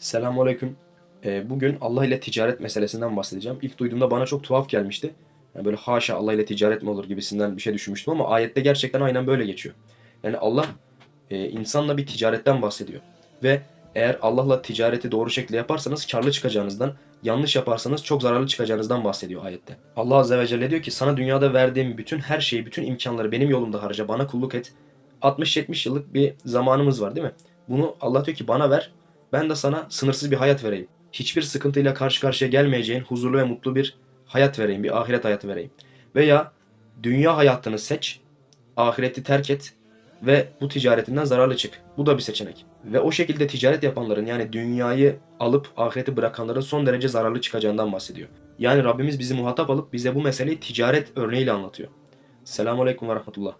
Selamünaleyküm. Ee, bugün Allah ile ticaret meselesinden bahsedeceğim. İlk duyduğumda bana çok tuhaf gelmişti. Yani böyle haşa Allah ile ticaret mi olur gibisinden bir şey düşünmüştüm ama ayette gerçekten aynen böyle geçiyor. Yani Allah e, insanla bir ticaretten bahsediyor. Ve eğer Allah'la ticareti doğru şekilde yaparsanız karlı çıkacağınızdan, yanlış yaparsanız çok zararlı çıkacağınızdan bahsediyor ayette. Allah Azze ve Celle diyor ki sana dünyada verdiğim bütün her şeyi, bütün imkanları benim yolumda harca, bana kulluk et. 60-70 yıllık bir zamanımız var değil mi? Bunu Allah diyor ki bana ver, ben de sana sınırsız bir hayat vereyim. Hiçbir sıkıntıyla karşı karşıya gelmeyeceğin huzurlu ve mutlu bir hayat vereyim, bir ahiret hayatı vereyim. Veya dünya hayatını seç, ahireti terk et ve bu ticaretinden zararlı çık. Bu da bir seçenek. Ve o şekilde ticaret yapanların yani dünyayı alıp ahireti bırakanların son derece zararlı çıkacağından bahsediyor. Yani Rabbimiz bizi muhatap alıp bize bu meseleyi ticaret örneğiyle anlatıyor. Selamun Aleyküm ve Rahmetullah.